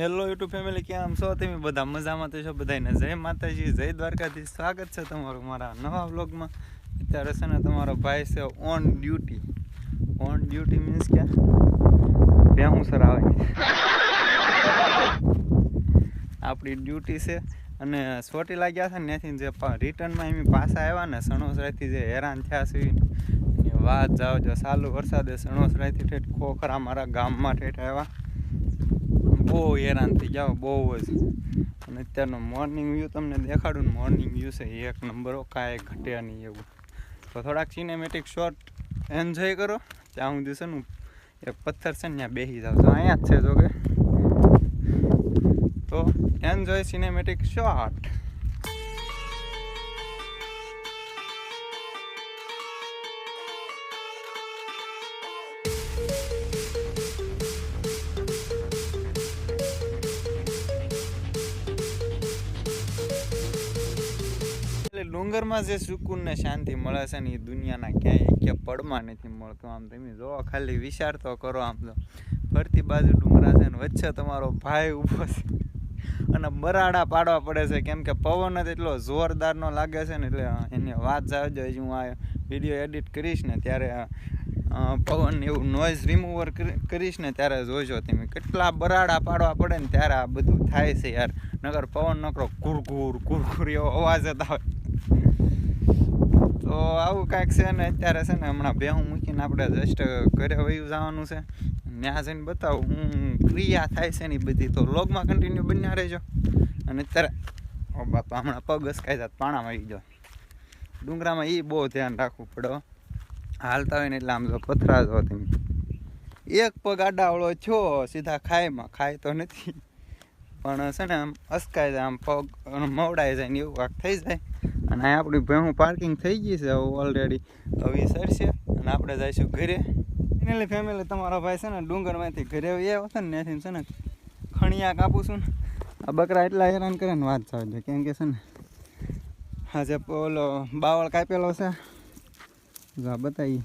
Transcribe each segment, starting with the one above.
Hello YouTube family કેમ છો? તમે બધા મજામાં તો છો? બધાને જય માતાજી, જય દ્વારકાથી સ્વાગત છે તમારું મારા નવા વ્લોગમાં. અત્યારે છે ને તમારો ભાઈ છે on duty on duty means કે ભેહું સર આવે. આપણી ડ્યુટી છે અને સોટી લાગ્યા છે ને ત્યાંથી જે રિટર્નમાં એમ પાછા આવ્યા ને સણોસરાથી જે હેરાન થયા છે. વાત જાઓ જો સાલું વરસાદે સણોસરાથી ઠેઠ ખોખરા મારા ગામમાં ઠેઠ આવ્યા. બહુ હેરાન થઈ જાઓ બહુ જ. અને અત્યારનો મોર્નિંગ વ્યૂ તમને દેખાડું ને મોર્નિંગ વ્યૂ છે એક નંબર હો, કાંઈ ઘટ્યા નહીં એવું. તો થોડાક સિનેમેટિક શોટ એન્જોય કરો. ત્યાં હું દિવસે ને એક પથ્થર છે ને ત્યાં બેસી જાઉં તો અહીંયા જ છે જો કે તો એન્જોય સિનેમેટિક શોટ ડુંગરમાં જે સુકૂન ને શાંતિ મળે છે ને એ દુનિયાના ક્યાંય કે પડમાં નથી મળતું આમ તમે જો, ખાલી વિચાર તો કરો આમ તો. ફરતી બાજુ ડુંગરા છે ને વચ્ચે તમારો ભાઈ ઊભો છે. અને બરાડા પાડવા પડે છે, કેમ કે પવન જ એટલો જોરદારનો લાગે છે ને એટલે એની વાત જાવજો હું આ વીડિયો એડિટ કરીશ ને ત્યારે પવન એવું નોઇઝ રિમૂવર કરીશ ને ત્યારે જોજો તમે. કેટલા બરાડા પાડવા પડે ને ત્યારે આ બધું થાય છે યાર. નગર પવન નકરો કુરકુર કુરકુર એવો અવાજ જ આવે. તો આવું કાંઈક છે ને, અત્યારે છે ને હમણાં ભેહું મૂકીને આપણે જસ્ટ ઘરે વયું જવાનું છે. ત્યાં જઈને બતાવું, હું ક્રિયા થાય છે ને બધી. તો લોગમાં કન્ટિન્યુ બન્યા રહેજો. અને અત્યારે, ઓ બાપા, હમણાં પગ અસકાઈ જાત પાણામાં આવી જાય ડુંગરામાં એ બહુ ધ્યાન રાખવું પડે હાલતા હોય ને એટલે આમ જો પથરા જો તમે એક પગ આડાવળો છો, સીધા ખાયમાં. ખાય તો નથી. પણ છે ને આમ અસકાઈ જાય આમ પગ મવડાઈ જાય ને એવું કાંક થઈ જાય. અને આપણી ભેહું પાર્કિંગ થઈ ગઈ છે ઓલરેડી હવે સરશે અને આપણે જઈશું ઘરે. ફેમિલી ફેમિલી તમારો ભાઈ છે ને ડુંગરમાંથી ઘરે આવ્યો છે ને, ત્યાંથી છે ને ખણિયા કાપું છું ને. આ બકરા એટલા હેરાન કરે ને વાત સાવજો કેમ કે છે ને હા જે ઓલો બાવળ કાપેલો છે. જા બતાવી.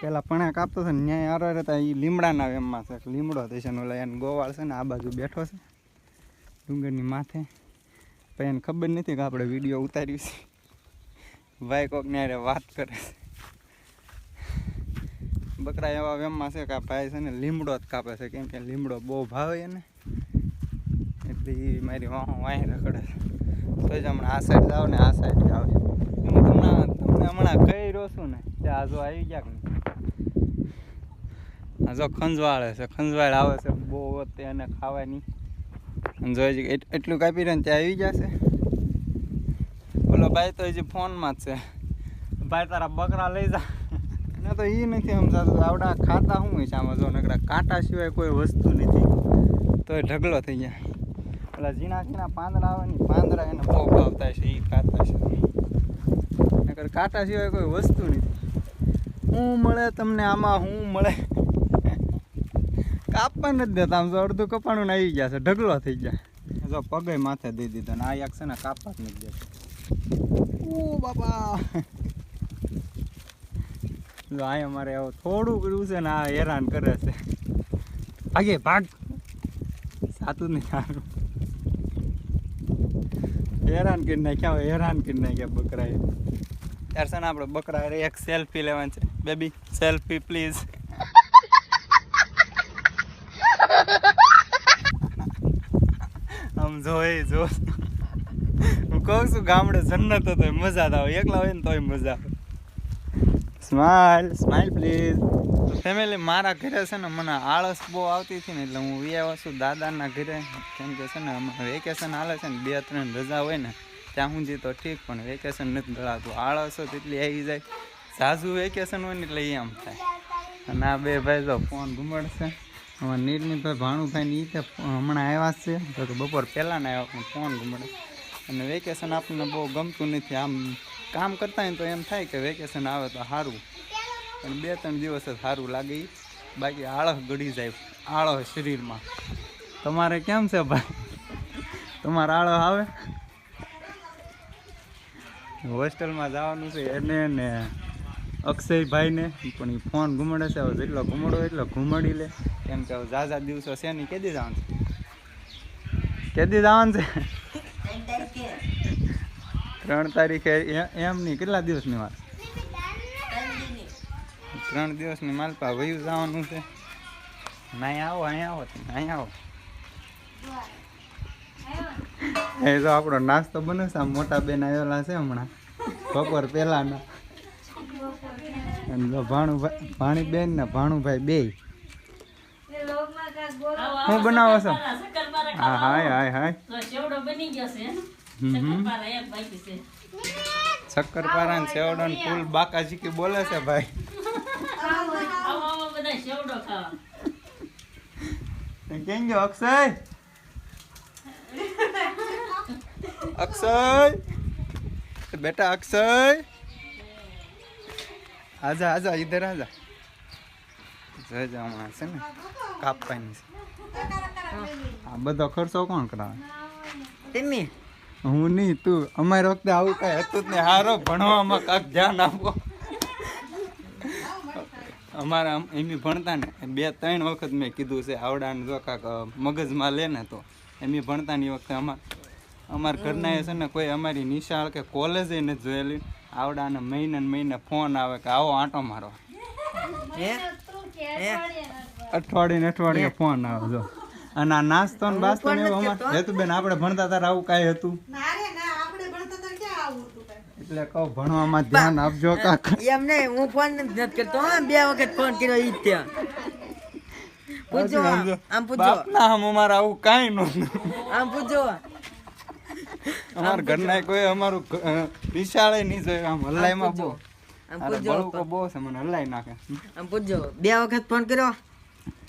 પેલા પણા કાપતો છે ને, ન્યાય આરો રહેતા એ લીમડાના એમમાં છે. લીમડો થઈ ને ઓલા એને ગોવાળ છે ને, આ બાજુ બેઠો છે ડુંગરની માથે. પણ એને ખબર નથી કે આપણે વીડિયો ઉતાર્યું છે. ભાઈ કોકને હારે વાત કરે છે. બકરા એવા વેમમાં છે કે ભાઈ છે ને લીમડો જ કાપે છે, કેમ કે લીમડો બહુ ભાવે એને. એટલે એ મારી વાહ વાહી રખડે છે. તો જ હમણાં આ સાઈડ જાવ ને આ સાઈડ જાઓ. હું તમને તમને હમણાં કહી રહ્યો છું ને, કે આ જો આવી ગયા કે આ જો ખંજવાળે છે, ખંજવાળ આવે છે, બહુ વખતે એને ખાવાય જ એટલું કાપી રહ્યો ત્યાં આવી જશે. ઓલો ભાઈ તો હજી ફોનમાં જ છે. ભાઈ તારા બકરા લઈ જા. ના તો એ નથી સમજાતું. આવડા ખાતા શું હોય છે આમાં? જો નકરા કાંટા સિવાય કોઈ વસ્તુ નથી. તો એ ઢગલો થઈ જાય ઓલા ઝીણા ઝીણા પાંદડા આવે ને પાંદડા એને બહુ ભાવતા છે એ ખાતા છે નકર કાંટા સિવાય કોઈ વસ્તુ નથી. શું મળે તમને આમાં શું મળે. કાપવા નથી દેતા આમ તો અડધું કપાણું આવી ગયા છે ઢગલો થઈ જાય જો પગે માથે દઈ દીધો ને આ એક છે ને કાપવા જ નથી દેતો. ઓ બાપા જો અહીંયા અમારે આવું થોડું કર્યું છે ને આ હેરાન કરે છે. આગે ભાગ. સાતું નહીં સારું. હેરાન કરી નાખ્યા હેરાન કરી નાખ્યા બકરાએ. ત્યારે છે ને આપણે બકરા એક સેલ્ફી લેવાની છે. બેબી સેલ્ફી પ્લીઝ આમ જોઈ. જો હું કહું છું, ગામડે જન્નત હતો મજા આવે. એકલા હોય ને તોય મજા આવે. સ્માઇલ સ્માઇલ પ્લીઝ ફેમિલી મારા ઘરે છે ને, મને આળસ બહુ આવતી હતી ને, એટલે હું વ્યાવા છું દાદાના ઘરે. કેમ કે છે ને વેકેશન હાલે છે ને, બે, ત્રણ રજા હોય ને, ત્યાં હું સુધી તો ઠીક, પણ વેકેશન નથી ગળાતું આળસ જ એટલી આવી જાય. ઝાઝુ વેકેશન હોય ને, એટલે એ આમ થાય. અને આ બે ભાઈ તો ફોન ઘુમાડશે. અમારા નિર્મિતભાઈ ભાણુભાઈ ને તે હમણાં આવ્યા છે. તો બપોર પહેલાંના આવ્યા પણ ફોન ગુમડે. અને વેકેશન આપણને બહુ ગમતું નથી. આમ કામ કરતા હોય તો એમ થાય કે વેકેશન આવે તો સારું પણ બે ત્રણ દિવસ જ સારું લાગે બાકી આળસ ગળી જાય આળસ શરીરમાં. તમારે કેમ છે ભાઈ? તમારે આળસ આવે? હોસ્ટેલમાં જવાનું છે એને ને અક્ષયભાઈને પણ એ ફોન ઘુમાડે છે. હવે જેટલો ઘુમાડો એટલો ઘુમાડી લે. કેમ કે હવે ઝાઝા દિવસો છે નહીં કેદી જવાનું છે? કેદી જવાનું છે? ત્રણ તારીખે એમ નહીં કેટલા દિવસની વાત? ત્રણ દિવસની માલપા વયું જવાનું છે. નાઈ આવો અહીં આવો અહીં આવો. એ જો આપણો નાસ્તો બને છે. મોટા બેન આવેલા છે હમણાં. બપોર પહેલાના. અને જો ભાણુભાઈ ભાણી બેન ને ભાણુભાઈ બે. હું બનાવો છો? હા, હાય હાય હાય. શક્કરપારા બાકી ને સેવડો ને ફૂલ બાકાજી કે બોલે છે ભાઈ. કેમ ગયો, અક્ષય? અક્ષય? બેટા, અક્ષય? આજા આજા ઇધર આજા. જય જા હમણાં છે ને? કાપવાની છે. આ બધો ખર્ચો કોણ કરાવે? હું નહીં તું. અમારી વખતે આવું કઈ હતું જ નહીં. હારો ભણવામાં કાંક ધ્યાન આપો. અમારા એમ ભણતા ને બે ત્રણ વખત મેં કીધું છે આવડાને જો કાંક મગજમાં લે ને તો. એમી ભણતાની ભણતા ની વખતે અમાર અમારા ઘરના એ છે ને કોઈ અમારી નિશાળ કે કોલેજે નથી જોયેલી. આવડાને મહિને ને મહિને ફોન આવે કે આવો આંટો મારો. અઠવાડિયે ને અઠવાડિયે ફોન આવે જો. અને આ નાસ્તો ને બાસ્તો ને એવું અમારે હેતુબેન આપણે ભણતા તાર આવું કાંઈ હતું? એટલે કહો ભણવામાં ધ્યાન આપજો કાક. એમ નહીં હું ફોન નથી કરતો બે વખત ફોન કર્યો ઈ ત્યાં પૂછો આમ પૂછો. બાપના આમ અમારે આવું કાંઈ નહોતું આમ પૂછો. અમારા ઘરના કોઈ અમારું વિશાળે નહીં જોયું. આમ હલાઈમાં બહુ. આમ અરે પૂછો બહુ છે મને હલાઈ નાખે. આમ બે વખત ફોન કર્યો.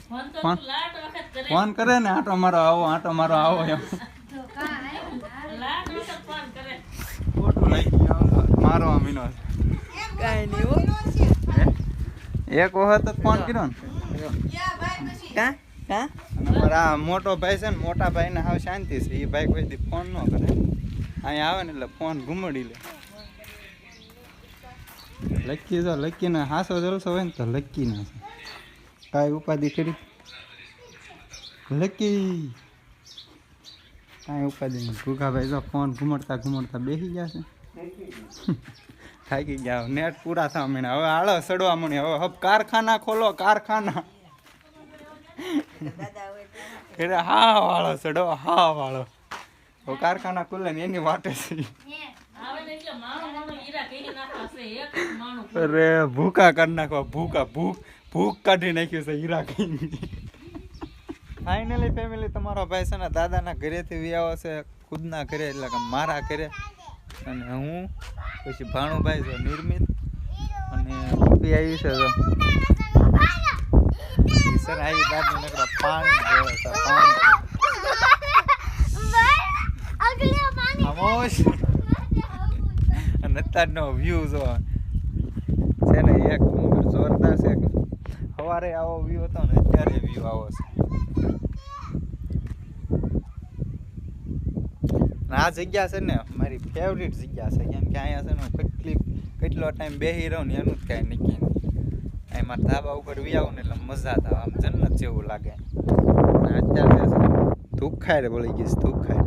ફોન તો ફોન? તું લાટ વખત કરે. ને આટો મારો આવો આટો મારો આવો એમ. મારો અમીનો કાંઈ નહીં હો. એક વખત જ ફોન કર્યો ને? કા? અને આ મોટો ભાઈ છે ને, મોટા ભાઈને હાવ શાંતિ છે. એ ભાઈ કોઈ ફોન ન કરે. અહીંયા આવે ને એટલે ફોન ઘુમડી લે. લકી જો લકીને હાસો જલસો હોય ને તો લકી ના છે. કાંઈ ઉપાધિ કરી લકી. કાંઈ ઉપાધિ નહીં. ભૂખાભાઈ જો ફોન ઘુમડતા ઘુમડતા બેસી ગયા છે. થાકી ગયા. નેટ પૂરા થવા માંડ્યા. હવે આળો સડવા માંડ્યા. હવે હબ કારખાના ખોલો, કારખાના. એટલે હા વાળો ચડો હા વાળો. કારખાના ખુલ્લે ને એની વાટે અરે, ભૂકા કરી નાખવા, ભૂકા ભૂખ ભૂખ કાઢી નાખ્યું છે હીરા કઈ ફાઇનલી ફેમિલી તમારો ભાઈ છે ને દાદાના ઘરેથી વ્યાવો છે, ખુદના ઘરે, એટલે કે મારા ઘરે. અને હું, પછી ભાણુભાઈ છે, નિર્મિત. અને પપ્પી આવી છે સર આવી દાદી નકરા પાણી જોવે છે પાણી અમોશ અને અત્યારનો વ્યૂ જો છે ને એક જોરદાર છે સવારે આવો વ્યૂ હતો ને અત્યારે વ્યૂ આવો છે આ જગ્યા છે ને, મારી ફેવરિટ જગ્યા છે. કેમ કે અહીંયા છે ને કેટલી કેટલો ટાઈમ બેસી રહું ને એનું જ કાંઈ નક્કી અહીં મારા ધાબા ઉપર વી આવું ને એટલે મજા થાય આમ જન્નત જેવું લાગે. અત્યારે ધૂખાય બોલી ગઈશ ધૂખાય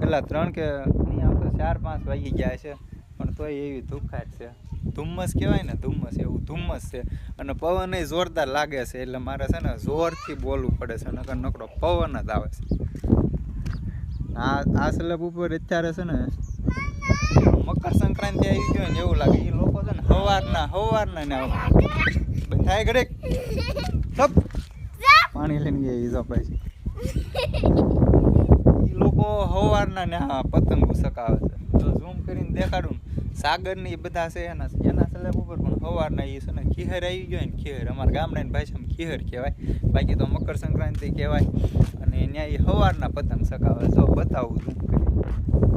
કેટલા, ત્રણ કે નહીં, આમ તો ચાર પાંચ વાગી ગયા છે, પણ તોય એવી ધૂખાટ છે. ધુમ્મસ કહેવાય ને, ધુમ્મસ, એવું ધુમ્મસ છે. અને પવન જોરદાર લાગે છે, એટલે મારે છે ને જોરથી બોલવું પડે છે, નકર નકરો પવન જ આવે છે. આ આ સ્લેબ ઉપર અત્યારે છે ને મકર સંક્રાંતિ આવી ગયો ને એવું લાગે. એ લોકો છે ને સવારના સવારના ને આવું થાય ઘડે થપ પાણી લઈને ગયા ઈજો ભાઈ એ લોકો સવારના ને આ પતંગો સકાવે છે. તો ઝૂમ કરીને દેખાડું ને સાગર ને એ બધા છે એના એના સલેબ ઉપર પણ સવારના એ છે ને ખીહર આવી ગયો ને ખીહર. અમારા ગામડાની ભાષામાં ખીહર કહેવાય. બાકી તો મકર સંક્રાંતિ કહેવાય. અને ત્યાં એ સવારના પતંગ સકાવે જો બતાવું ઝૂમ કરીને.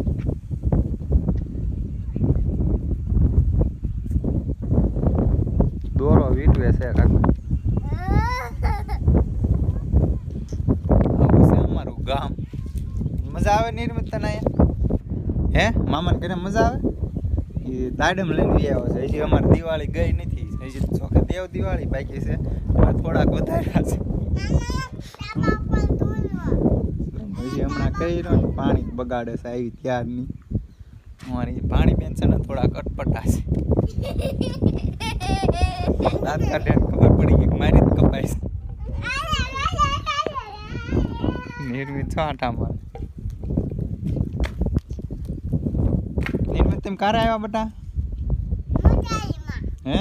દોરો છે આવું છે અમારું ગામ. મજા આવે નિર્મિત તને હે? મામાને ઘરે મજા આવે? એ દાડમ લઈને આવ્યો છે. હજી અમારે દિવાળી ગઈ નથી. હજી ચોકે દેવ દિવાળી બાકી છે. થોડાક વધાર્યા છે. હજી હમણાં કહી રહ્યો ને પાણી બગાડે છે આવી ત્યારની. અમારી પાણી બેન છે ને થોડાક કટપટા છે. દાંત કાઢે ખબર પડી ગઈ મારી જ કપાય છે. નિર્મિત છો આટા મારે નિર્મિત તેમ કારે આવ્યા બટા? હે?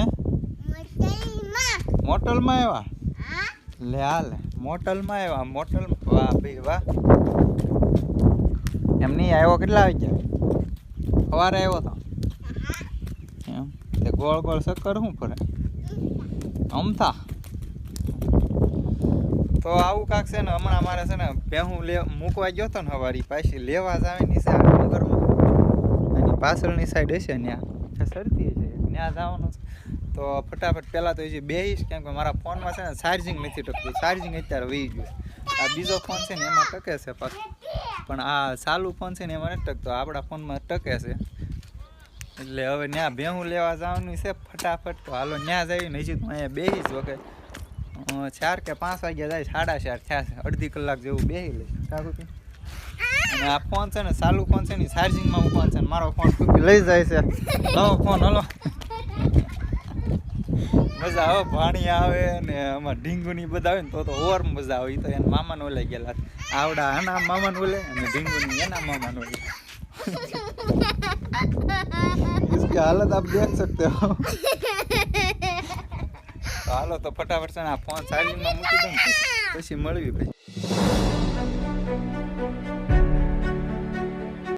મોટલમાં આવ્યા? લે હાલ, મોટલમાં આવ્યા, મોટલ વાહ ભાઈ, વાહ. એમ નહીં, આવ્યો કેટલા વાગ્યા? સવારે આવ્યો તો? એમ. તે ગોળ ગોળ ચક્કર શું ફરે? અમથા. તો આવું કાંક છે ને, હમણાં મારે છે ને ભેહું લે, મૂકવા ગયો હતો ને હવારી, પાછી લેવા જ આવે ની સાઈડ ડુંગરમાં પાછળની સાઈડ હશે ત્યાં સરતી હશે. ત્યાં જવાનું છે. તો ફટાફટ પહેલાં તો હજી બેહીશ, કેમ કે મારા ફોનમાં છે ને ચાર્જિંગ નથી ટકતું. ચાર્જિંગ અત્યારે વહી ગયું આ બીજો ફોન છે ને, એમાં ટકે છે પાછું. પણ આ સાલું ફોન છે ને એમાં નથી ટકતો. આપણા ફોનમાં ટકે છે. એટલે હવે ત્યાં ભેહું લેવા જવાનું છે ફટાફટ. તો હાલો ત્યાં જઈને હજી તો અહીંયા જ વખત. ચાર કે પાંચ વાગ્યા જાય સાડા ચાર થયા છે. અડધી કલાક જેવું બેસી લઈશ કાકુથી અને આ ફોન છે ને ચાલુ ફોન છે ને ચાર્જિંગમાં ફોન છે ને મારો ફોન કુકી લઈ જાય છે. નવો ફોન હલો. મજા આવે પાણી આવે ને આમાં ઢીંગુની બધા આવે ને તો તો ઓર મજા આવે ઈ તો એના મામાને ઓલે ગયેલા આવડા આના મામાને ઓલે અને ઢીંગુની એના મામાને ઓલે इसकी हालत आप देख सकते हो તો હાલો તો ફટાફટ છે ને આ ફોન ચાર્જિંગમાં મૂકી દઉં ને પછી- પછી મળવી પછી